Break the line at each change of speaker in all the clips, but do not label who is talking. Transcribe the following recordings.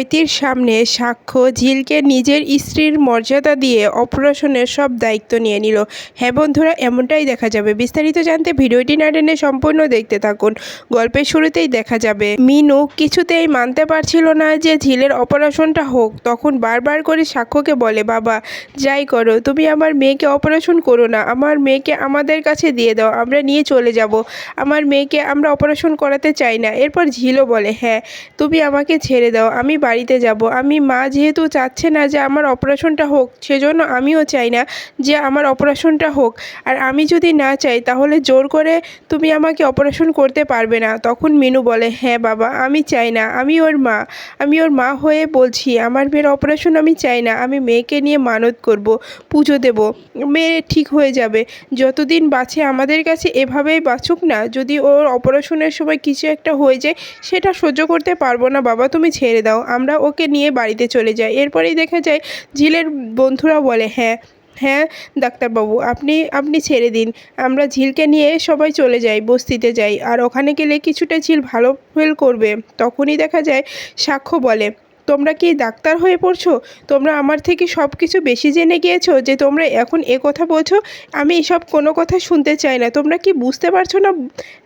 চৈতির সামনে সাক্ষ্য ঝিলকে নিজের স্ত্রীর মর্যাদা দিয়ে অপারেশনের সব দায়িত্ব নিয়ে নিল। হ্যাঁ বন্ধুরা, এমনটাই দেখা যাবে। বিস্তারিত জানতে ভিডিওটি না টেনে সম্পূর্ণ দেখতে থাকুন। গল্পের শুরুতেই দেখা যাবে, মিনু কিছুতেই মানতে পারছিল না যে ঝিলের অপারেশনটা হোক। তখন বারবার করে সাক্ষ্যকে বলে, বাবা, যাই করো, তুমি আমার মেয়েকে অপারেশন করো না। আমার মেয়েকে আমাদের কাছে দিয়ে দাও, আমরা নিয়ে চলে যাব। আমার মেয়েকে আমরা অপারেশন করাতে চাই না। এরপর ঝিলও বলে হ্যাঁ তুমি আমাকে ছেড়ে দাও। আমি বাড়িতে যাব। আমি মা যেহেতু চাচ্ছে না যে আমার অপারেশনটা হোক, সেজন্য আমিও চাই না যে আমার অপারেশনটা হোক। আর আমি যদি না চাই, তাহলে জোর করে তুমি আমাকে অপারেশন করতে পারবে না। তখন মিনু বলে হ্যাঁ বাবা, আমি চাই না। আমি ওর মা। আমি ওর মা হয়ে বলছি, আমার মেয়ের অপারেশন আমি চাই না। আমি মেয়েকে নিয়ে মানত করব, পুজো দেব। মেয়ে ঠিক হয়ে যাবে। যতদিন বাঁচে আমাদের কাছে এভাবেই বাঁচুক না। যদি ওর অপারেশনের সময় কিছু একটা হয়ে যায়, সেটা সহ্য করতে পারব না। বাবা, তুমি ছেড়ে দাও। আমরা ওকে নিয়ে বাড়িতে চলে যাই। এরপরেই দেখা যায় ঝিলের বন্ধুরা বলে হ্যাঁ হ্যাঁ ডাক্তারবাবু, আপনি আপনি ছেড়ে দিন। আমরা ঝিলকে নিয়ে সবাই চলে যাই, বস্তিতে যাই। আর ওখানে গেলে কিছুটা ঝিল ভালো ফেল করবে। তখনই দেখা যায় সাক্ষ্য বলে তোমরা কি ডাক্তার হয়ে পড়ছো? তোমরা আমার থেকে সব কিছু বেশি জেনে গিয়েছো যে তোমরা এখন এ কথা বলছো? আমি এসব কোনো কথা শুনতে চাই না। তোমরা কি বুঝতে পারছ না?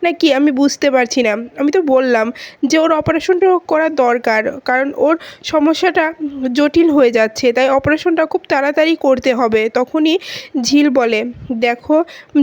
না কি আমি বুঝতে পারছি না? আমি তো বললাম যে ওর অপারেশনটা করা দরকার, কারণ ওর সমস্যাটা জটিল হয়ে যাচ্ছে, তাই অপারেশনটা খুব তাড়াতাড়ি করতে হবে। তখনই ঝিল বলে, দেখো,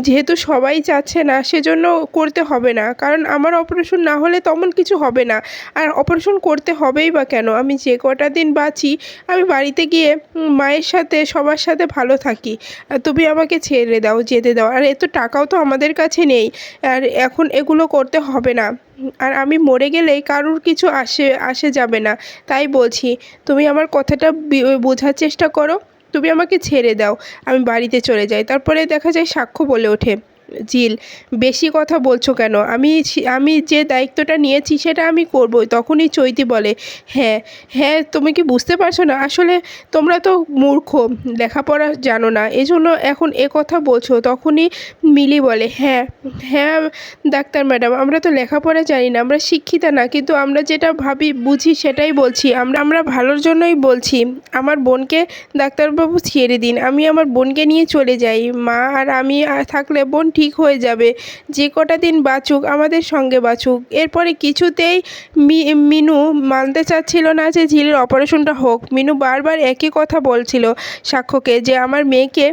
যেহেতু সবাই চাচ্ছে না, সেজন্য করতে হবে না। কারণ আমার অপারেশন না হলে তেমন কিছু হবে না। আর অপারেশন করতে হবেই বা কেন? আমি যে কটা দিন বাঁচি, আমি বাড়িতে গিয়ে মায়ের সাথে, সবার সাথে ভালো থাকি। তুমি আমাকে ছেড়ে দাও, যেতে দাও। আর এত টাকাও তো আমাদের কাছে নেই। আর এখন এগুলো করতে হবে না। আর আমি মরে গেলেই কারুর কিছু আসে আসে যাবে না। তাই বলছি, তুমি আমার কথাটা বোঝার চেষ্টা করো। তুমি আমাকে ছেড়ে দাও। আমি বাড়িতে চলে যাই। তারপরে দেখা যায় সাক্ষ্য বলে ওঠে। জিল, বেশি কথা বলছো কেন? আমি আমি যে দায়িত্বটা নিয়েছি সেটা আমি করবই। তখনই চৈতি বলে হ্যাঁ হ্যাঁ তুমি কি বুঝতে পারছ না? আসলে তোমরা তো মূর্খ, লেখাপড়া জানো না। এজন্য এখন এ কথা বলছো। তখনই মিলি বলে হ্যাঁ হ্যাঁ ডাক্তার ম্যাডাম, আমরা তো লেখাপড়া জানি না, আমরা শিক্ষিতা না, কিন্তু আমরা যেটা ভাবি, বুঝি, সেটাই বলছি। আমরা আমরা ভালোর জন্যই বলছি। আমার বোনকে ডাক্তারবাবু ছেড়ে দিন। আমি আমার বোনকে নিয়ে চলে যাই। মা আর আমি থাকলে বোন ঠিক হয়ে যাবে। যে কটা দিন বাঁচুক, আমাদের সঙ্গে বাঁচুক। এরপরে কিছুতেই মিনু মানতে চাচ্ছিল না যে ঝিলের অপারেশনটা হোক। মিনু বারবার একই কথা বলছিল সাক্ষ্যকে যে আমার মেয়েকে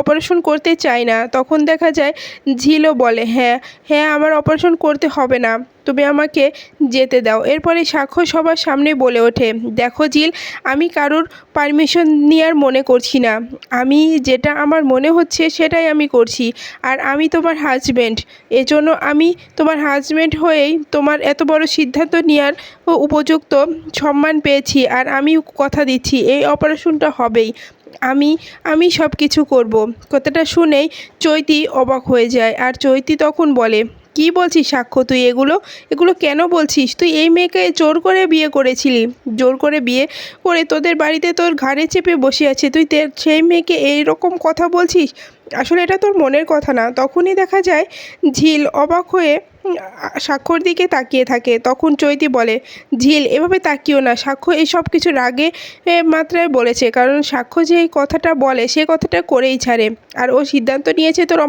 অপারেশন করতে চাই না। তখন দেখা যায় ঝিলও বলে হ্যাঁ হ্যাঁ আমার অপারেশন করতে হবে না। তুমি আমাকে যেতে দাও। এরপরে সাক্ষ্য সবার সামনে বলে ওঠে, দেখো জিল আমি কারোর পারমিশন নেওয়ার মনে করছি না। আমি যেটা আমার মনে হচ্ছে সেটাই আমি করছি। আর আমি তোমার হাজব্যান্ড এজন্য আমি তোমার হাজব্যান্ড হয়েই তোমার এত বড় সিদ্ধান্ত নেওয়ার উপযুক্ত সম্মান পেয়েছি আর আমি কথা দিচ্ছি, এই অপারেশনটা হবেই। আমি আমি সব কিছু করব। কথাটা শুনেই চৈতি অবাক হয়ে যায় আর চৈতি তখন বলে, কি বলছিস সাক্ষ্য তুই এগুলো? এগুলো কেন বলছিস? তুই এই মেয়েকে জোর করে বিয়ে করেছিলি। জোর করে বিয়ে করে তোদের বাড়িতে তোর ঘাড়ে চেপে বসে আছে। তুই সেই মেয়েকে এই রকম কথা বলছিস? আসলে এটা তোর মনের কথা না। তখনই দেখা যায় ঝিল অবাক হয়ে সাক্ষর দিকে তাকিয়ে থাকে। তখন চৈতি বলে, ঝিল, এভাবে তাকিও না। সাক্ষ্য এই সব কিছু রাগে মাত্রায় বলেছে। কারণ সাক্ষ্য যে এই কথাটা বলে, সে কথাটা করেই ছাড়ে। আর ও সিদ্ধান্ত নিয়েছে তোর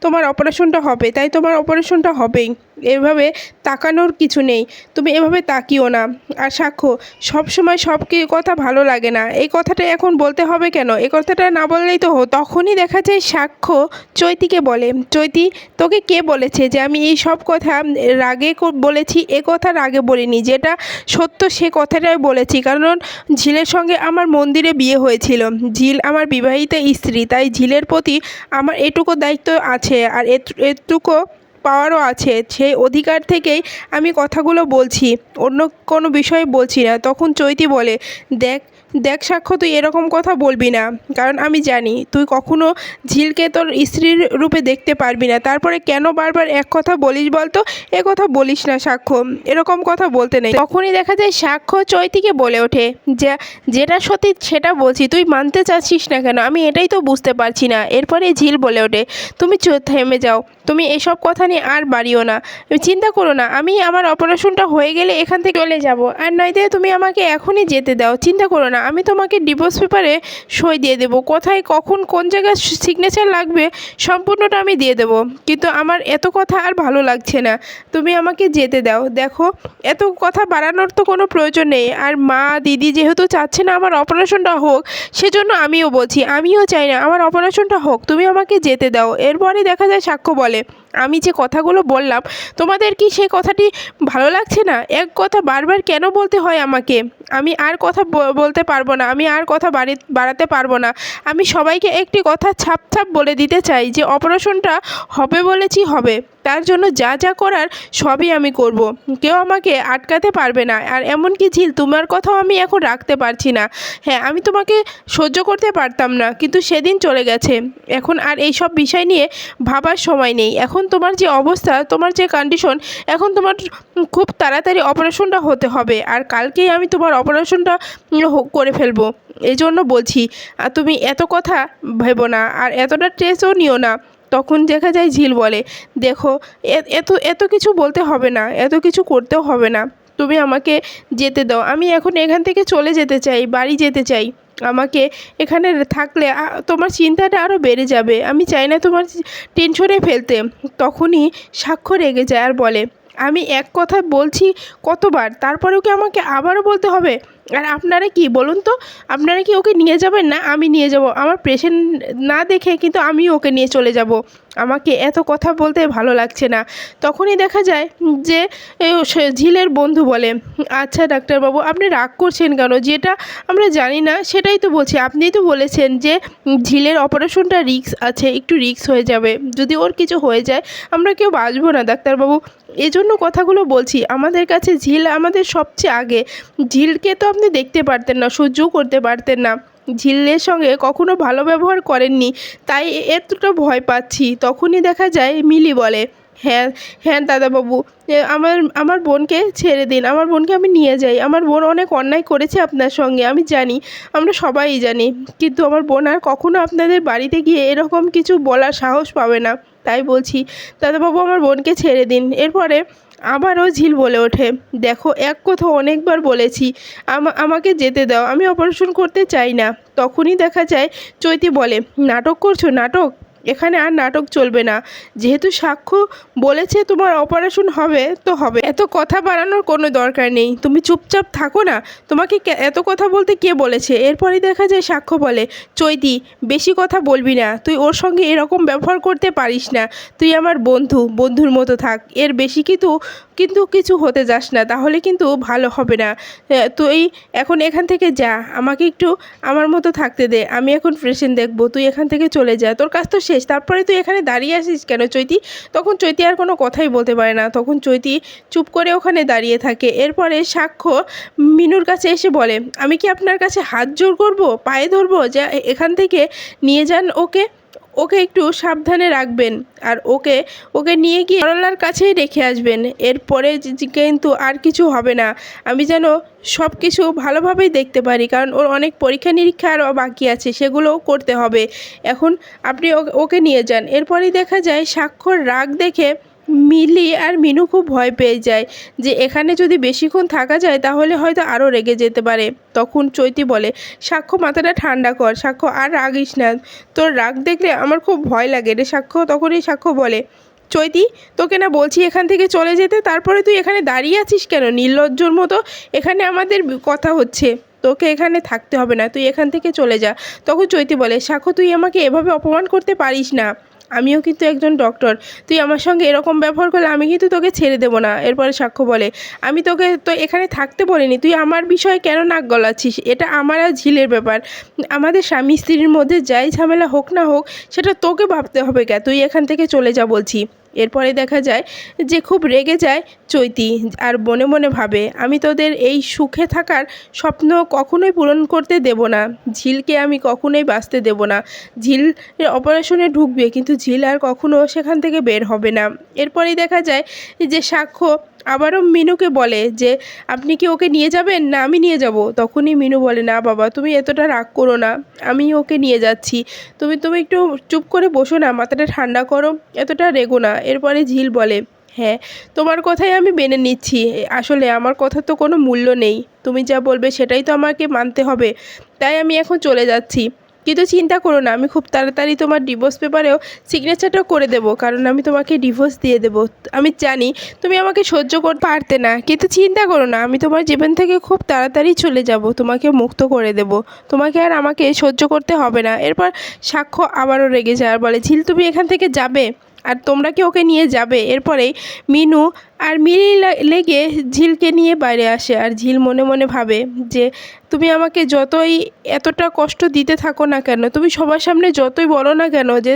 তোমার অপারেশনটা হবে। তাই তোমার অপারেশনটা হবেই। এভাবে তাকানোর কিছু নেই। তুমি এভাবে তাকিও না। আর সাক্ষ্য সব সময় সব কি কথা ভালো লাগে না। এই কথাটা এখন বলতে হবে কেন? এই কথাটা না বললেই তো তখনই দেখা যায় সাক্ষ্য চৈতিকে বলে। চৈতি, তোকে কে বলেছে যে আমি এই সব কথা রাগে বলেছি? এ কথা রাগে বলিনি। যেটা সত্য সে কথাটাই বলেছি। কারণ ঝিলের সঙ্গে আমার মন্দিরে বিয়ে হয়েছিল। ঝিল আমার বিবাহিতা স্ত্রী। তাই ঝিলের প্রতি আমার এটুকু দায়িত্ব আছে। আর এটুকু পাওয়ারও আছে। সেই অধিকার থেকেই আমি কথাগুলো বলছি, অন্য কোনো বিষয়ে বলছি না। তখন চৈতি বলে, দেখ দেখ সাক্ষ্য, তুই এরকম কথা বলবি না। কারণ আমি জানি, তুই কখনো ঝিলকে তোর স্ত্রীর রূপে দেখতে পারবি না। তারপরে কেন বারবার এক কথা বলিস বলতো? এ কথা বলিস না সাক্ষ্য। এরকম কথা বলতে নেই। তখনই দেখা যায় সাক্ষ্য চৈতিকে বলে ওঠে, যে, যেটা সত্যি সেটা বলছি। তুই মানতে চাচ্ছিস না কেন? আমি এটাই তো বুঝতে পারছি না। এরপরে ঝিল বলে ওঠে, তুমি থেমে যাও। তুমি এসব কথা নিয়ে আর বাড়িও না। চিন্তা করো না, আমি আমার অপারেশনটা হয়ে গেলে এখান থেকে চলে যাব। আর নয়তো তুমি আমাকে এখনই যেতে দাও। চিন্তা করো না, আমি তোমাকে ডিভোর্স পেপারে সই দিয়ে দেবো। কোথায়, কখন, কোন জায়গায় সিগনেচার লাগবে সম্পূর্ণটা আমি দিয়ে দেবো। কিন্তু আমার এত কথা আর ভালো লাগছে না। তুমি আমাকে যেতে দাও। দেখো, এত কথা বাড়ানোর তো কোনো প্রয়োজন নেই। আর মা, দিদি যেহেতু চাচ্ছে না আমার অপারেশনটা হোক, সেজন্য আমিও বলছি, আমিও চাই না আমার অপারেশনটা হোক। তুমি আমাকে যেতে দাও। এরপরে দেখা যায় সাক্ষ্য বলে। আমি যে কথাগুলো বললাম, তোমাদের কি সেই কথাটি ভালো লাগছে না? এক কথা বারবার কেন বলতে হয় আমাকে? আমি আর কথা বলতে পারব না, আমি আর কথা বাড়ি, বাড়াতে পারব না। আমি সবাইকে একটি কথা ছাপ ছাপ বলে দিতে চাই যে, অপারেশনটা হবে বলেছি হবে? তার জন্য যা যা করার সবই আমি করব। কেউ আমাকে আটকাতে পারবে না। আর এমনকি ঝিল, তোমার কথাও আমি এখন রাখতে পারছি না। হ্যাঁ আমি তোমাকে সহ্য করতে পারতাম না, কিন্তু সেদিন চলে গেছে। এখন আর এই সব বিষয় নিয়ে ভাবার সময় নেই। এখন তোমার যে অবস্থা, তোমার যে কন্ডিশন এখন তোমার খুব তাড়াতাড়ি অপারেশনটা হতে হবে। আর কালকেই আমি তোমার অপারেশনটা করে ফেলব। এই জন্য বলছি আর তুমি এত কথা ভেবো না। আর এতটা স্ট্রেসও নিও না। তখন দেখা যায় ঝিল বলে, দেখো এত এত কিছু বলতে হবে না, এত কিছু করতেও হবে না। তুমি আমাকে যেতে দাও। আমি এখন এখান থেকে চলে যেতে চাই, বাড়ি যেতে চাই। আমাকে এখানে থাকলে তোমার চিন্তাটা আরও বেড়ে যাবে। আমি চাই না তোমার টেনশনে ফেলতে। তখনই স্বাক্ষর রেগে যায় আর বলে আমি এক কথা বলছি কতবার, তারপরেও কি আমাকে আবারও বলতে হবে? আর আপনারা কি, বলুন তো, আপনারা কি ওকে নিয়ে যাবেন? না, আমি নিয়ে যাব। আমার পেশেন্ট না দেখে কিন্তু আমি ওকে নিয়ে চলে যাব। আমাকে এত কথা বলতে ভালো লাগছে না। তখনই দেখা যায় যে ঝিলের বন্ধু বলে আচ্ছা ডাক্তারবাবু, আপনি রাগ করছেন কেন? যেটা আমরা জানি না, সেটাই তো বলছি। আপনিই তো বলেছেন যে, ঝিলের অপারেশনটা রিস্ক আছে, একটু রিক্স হয়ে যাবে। যদি ওর কিছু হয়ে যায়, আমরা কেউ বাঁচবো না, ডাক্তারবাবু। এই জন্য কথাগুলো বলছি, আমাদের কাছে ঝিল আমাদের সবচেয়ে আগে। ঝিলকে তো আপনি দেখতে পারতেন না, সহ্যও করতে পারতেন না। ঝিলের সঙ্গে কখনো ভালো ব্যবহার করেননি, তাই এতটা ভয় পাচ্ছি। তখনই দেখা যায় মিলি বলে হ্যাঁ হ্যাঁ দাদাবাবু আমার আমার বোনকে ছেড়ে দিন, আমার বোনকে আমি নিয়ে যাই। আমার বোন অনেক অন্যায় করেছে আপনার সঙ্গে, আমি জানি, আমরা সবাই জানি। কিন্তু আমার বোন আর কখনো আপনাদের বাড়িতে গিয়ে এরকম কিছু বলার সাহস পাবে না। তাই বলছি, দাদাবাবু, আমার বোনকে ছেড়ে দিন। এরপরে আবারও ঝিল বলে ওঠে, দেখো, এক কথা অনেকবার বলেছি, আমা আমাকে যেতে দাও, আমি অপারেশন করতে চাই না। তখনই দেখা যায়, চৈতি বলে, নাটক করছ, নাটক? এখানে আর নাটক চলবে না। যেহেতু সাক্ষ্য বলেছে তোমার অপারেশন হবে, তো হবে। এত কথা বাড়ানোর কোনো দরকার নেই। তুমি চুপচাপ থাকো না। তোমাকে এত কথা বলতে কে বলেছে? এরপরে দেখা যায় সাক্ষ্য বলে, চৈতি, বেশি কথা বলবি না। তুই ওর সঙ্গে এরকম ব্যবহার করতে পারিস না। তুই আমার বন্ধু, বন্ধুর মতো থাক। এর বেশি কিন্তু কিন্তু কিছু হতে যাস না, তাহলে কিন্তু ভালো হবে না। তুই এখন এখান থেকে যা, আমাকে একটু আমার মতো থাকতে দে, আমি এখন পেশেন্ট দেখব, তুই এখান থেকে চলে যা। তোর কাজ তো শেষ, তারপরে তুই এখানে দাঁড়িয়ে আসিস কেন? চৈতি, তখন চৈতি আর কোনো কথাই বলতে পারে না। তখন চৈতি চুপ করে ওখানে দাঁড়িয়ে থাকে। এরপরে সাক্ষ্য মিনুর কাছে এসে বলে, আমি কি আপনার কাছে হাত জোর করব, পায়ে ধরবো? যে এখান থেকে নিয়ে যান ওকে। ওকে একটু সাবধানে রাখবেন আর ওকে ওকে নিয়ে গিয়ে সরলার কাছেই রেখে আসবেন। এরপরে কিন্তু আর কিছু হবে না। আমি যেন সব কিছু ভালোভাবেই দেখতে পারি, কারণ ওর অনেক পরীক্ষা নিরীক্ষা আরও বাকি আছে, সেগুলোও করতে হবে। এখন আপনি ওকে নিয়ে যান। এরপরেই দেখা যায় স্বাক্ষর রাগ দেখে মিলি আর মিনু খুব ভয় পেয়ে যায় যে এখানে যদি বেশিক্ষণ থাকা যায় তাহলে হয়তো আরও রেগে যেতে পারে। তখন চৈতি বলে, সাক্ষ্য, মাথাটা ঠান্ডা কর। সাক্ষ্য, আর রাগিস না। তোর রাগ দেখলে আমার খুব ভয় লাগে রে সাক্ষ্য। তখনই সাক্ষ্য বলে, চৈতি, তোকে না বলছি এখান থেকে চলে যেতে? তারপরে তুই এখানে দাঁড়িয়ে আছিস কেন? নির্লজ্জর মতো এখানে আমাদের কথা হচ্ছে। তোকে এখানে থাকতে হবে না। তুই এখান থেকে চলে যা। তখন চৈতি বলে, সাক্ষ্য, তুই আমাকে এভাবে অপমান করতে পারিস না। আমিও কিন্তু একজন ডক্টর তুই আমার সঙ্গে এরকম ব্যবহার করলে আমি কিন্তু তোকে ছেড়ে দেবো না। এরপরে সাক্ষ্য বলে, আমি তোকে তো এখানে থাকতে বলিনি, তুই আমার বিষয়ে কেন নাক গলাচ্ছিস? এটা আমার আর ঝিলের ব্যাপার। আমাদের স্বামী স্ত্রীর মধ্যে যাই ঝামেলা হোক না হোক, সেটা তোকে ভাবতে হবে কে তুই এখান থেকে চলে যা বলছি। এরপরে দেখা যায় যে খুব রেগে যায় চৈতি আর মনে মনে ভাবে, আমি তোদের এই সুখে থাকার স্বপ্ন কখনোই পূরণ করতে দেব না। ঝিলকে আমি কখনোই বাঁচতে দেব না। ঝিল অপারেশনে ঢুকবে, কিন্তু ঝিল আর কখনো সেখান থেকে বের হবে না। এরপরেই দেখা যায় যে সাক্ষ্য আবারও মিনুকে বলে যে, আপনি কি ওকে নিয়ে যাবেন? না, আমি নিয়ে যাব। তখনই মিনু বলে, না বাবা, তুমি এতটা রাগ করো না। আমি ওকে নিয়ে যাচ্ছি। তুমি তুমি একটু চুপ করে বসো না, মাথাটা ঠান্ডা করো। এতটা রেগো না। এরপরে ঝিল বলে হ্যাঁ তোমার কথাই আমি মেনে নিচ্ছি। আসলে আমার কথা তো কোনো মূল্য নেই। তুমি যা বলবে সেটাই তো আমাকে মানতে হবে। তাই আমি এখন চলে যাচ্ছি। কিন্তু চিন্তা করো না, আমি খুব তাড়াতাড়ি তোমার ডিভোর্স পেপারেও সিগনেচারটাও করে দেবো, কারণ আমি তোমাকে ডিভোর্স দিয়ে দেবো। আমি জানি তুমি আমাকে সহ্য করতে পারতে না, কিন্তু চিন্তা করো না, আমি তোমার জীবন থেকে খুব তাড়াতাড়ি চলে যাব, তোমাকে মুক্ত করে দেব। তোমাকে আর আমাকে সহ্য করতে হবে না। এরপর সাক্ষ্য আবারও রেগে যায় আর বলে, ঝিল, তুমি এখান থেকে যাবে? আর তোমরা কি ওকে নিয়ে যাবে? এরপরেই মিনু আর মিলি লেগে ঝিলকে নিয়ে বাইরে আসে আর ঝিল মনে মনে ভাবে যে তুমি আমাকে যতই এতটা কষ্ট দিতে থাকো না কেন, তুমি সবার সামনে যতই বলো না কেন যে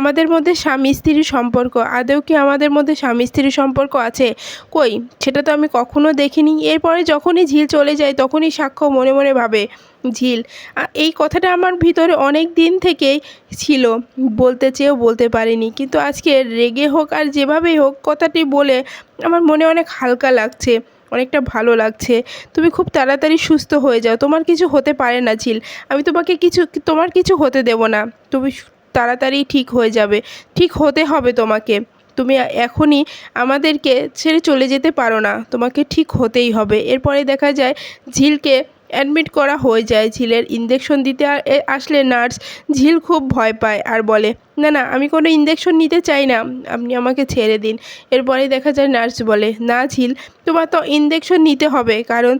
আমাদের মধ্যে স্বামী স্ত্রীর সম্পর্ক, আদৌ কি আমাদের মধ্যে স্বামী স্ত্রীর সম্পর্ক আছে? কই? সেটা তো আমি কখনো দেখিনি। এরপরে যখনই ঝিল চলে যায় তখনই সাক্ষ্য মনে মনে ভাবে ঝিল। এই কথাটা আমার ভিতরে অনেক দিন থেকেই ছিল। বলতে চেয়েও বলতে পারিনি। কিন্তু আজকে রেগে হোক আর যেভাবেই হোক কথাটি বলে আমার মনে অনেক হালকা লাগছে, অনেকটা ভালো লাগছে। তুমি খুব তাড়াতাড়ি সুস্থ হয়ে যাও। তোমার কিছু হতে পারে না ঝিল। আমি তোমাকে কিছু, তোমার কিছু হতে দেব না। তুমি তাড়াতাড়ি ঠিক হয়ে যাবে। ঠিক হতে হবে তোমাকে। তুমি এখনই আমাদেরকে ছেড়ে চলে যেতে পারো না। তোমাকে ঠিক হতেই হবে। এরপরে দেখা যায় ঝিলকে অ্যাডমিট করা হয়ে যায় ঝিলের ইঞ্জেকশন দিতে। আসলে নার্স ঝিল খুব ভয় পায় আর বলে, না না, আমি কোনো ইঞ্জেকশন নিতে চাই না, আপনি আমাকে ছেড়ে দিন। এরপরে দেখা যায় নার্স বলে, না ঝিল, তোমার তো ইঞ্জেকশন নিতে হবে, কারণ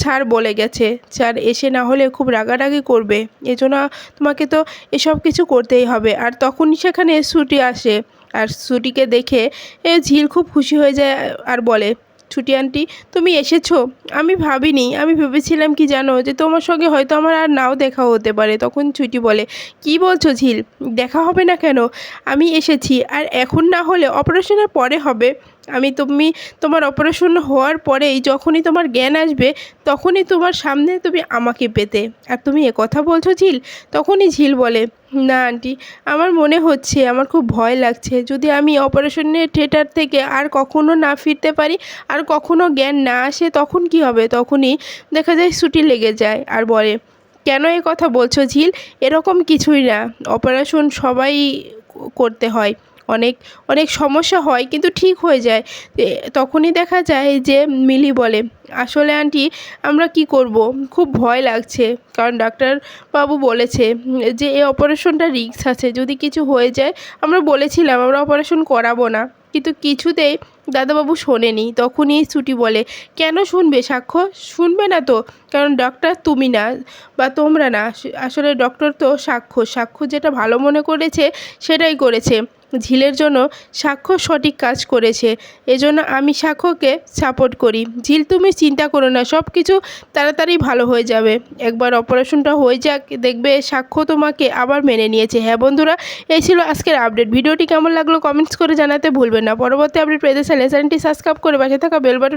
স্যার বলে গেছে, স্যার এসে না হলে খুব রাগারাগি করবে, এজন্য তোমাকে তো এসব কিছু করতেই হবে। আর তখনই সেখানে ছুটি আসে, আর ছুটিকে দেখে ঝিল খুব খুশি হয়ে যায় আর বলে ছুটি আন্টি, তুমি এসেছ? আমি ভাবিনি, আমি ভেবেছিলাম কি জানো, যে তোমার সঙ্গে হয়তো আমার আর নাও দেখা হতে পারে, তখন ছুটি বলে। কি বলছো ঝিল? দেখা হবে না কেন? আমি এসেছি, আর এখন না হলে অপারেশনের পরে হবে। আমি তুমি তোমার অপারেশন হওয়ার পরেই যখনই তোমার জ্ঞান আসবে, তখনই তোমার সামনে তুমি আমাকে পেতে। আর তুমি এ কথা বলছো ঝিল? তখনই ঝিল বলে, না আন্টি, আমার মনে হচ্ছে, আমার খুব ভয় লাগছে। যদি আমি অপারেশনের থিয়েটার থেকে আর কখনো না ফিরতে পারি, আর কখনো জ্ঞান না আসে, তখন কি হবে? তখনই দেখা যায় ছুটি লেগে যায়। আর বলে, কেন এ কথা বলছো ঝিল? এরকম কিছুই না। অপারেশন সবাই করতে হয়। অনেক অনেক সমস্যা হয়, কিন্তু ঠিক হয়ে যায়। তখনই দেখা যায় যে মিলি বলে, আসলে আন্টি, আমরা কি করব? খুব ভয় লাগছে। কারণ ডাক্তার বাবু বলেছে যে এই অপারেশনটা রিস্ক আছে, যদি কিছু হয়ে যায়, আমরা বলেছিলাম আমরা অপারেশন করাবো না। কিন্তু কিছুতেই দাদাবাবু শোনেনি। তখনই ছুটি বলে, কেন শুনবে সাক্ষ্য? শুনবে না তো। কারণ ডক্টর তুমি না, বা তোমরা না। আসলে ডক্টর তো সাক্ষ্য। সাক্ষ্য যেটা ভালো মনে করেছে, সেটাই করেছে। ঝিলের জন্য সাক্ষ্য সঠিক কাজ করেছে। এজন্য আমি সাক্ষ্যকে সাপোর্ট করি। ঝিল, তুমি চিন্তা করো না সব কিছু তাড়াতাড়ি ভালো হয়ে যাবে। একবার অপারেশনটা হয়ে যাক, দেখবে সাক্ষ্য তোমাকে আবার মেনে নিয়েছে। হ্যাঁ বন্ধুরা, এই ছিল আজকের আপডেট ভিডিওটি কেমন লাগল কমেন্টস করে জানাতে ভুলবেন না। পরবর্তী আপডেট পেতে চাইলে চ্যানেলটি সাবস্ক্রাইব করে পাশে থাকা বেল বাটন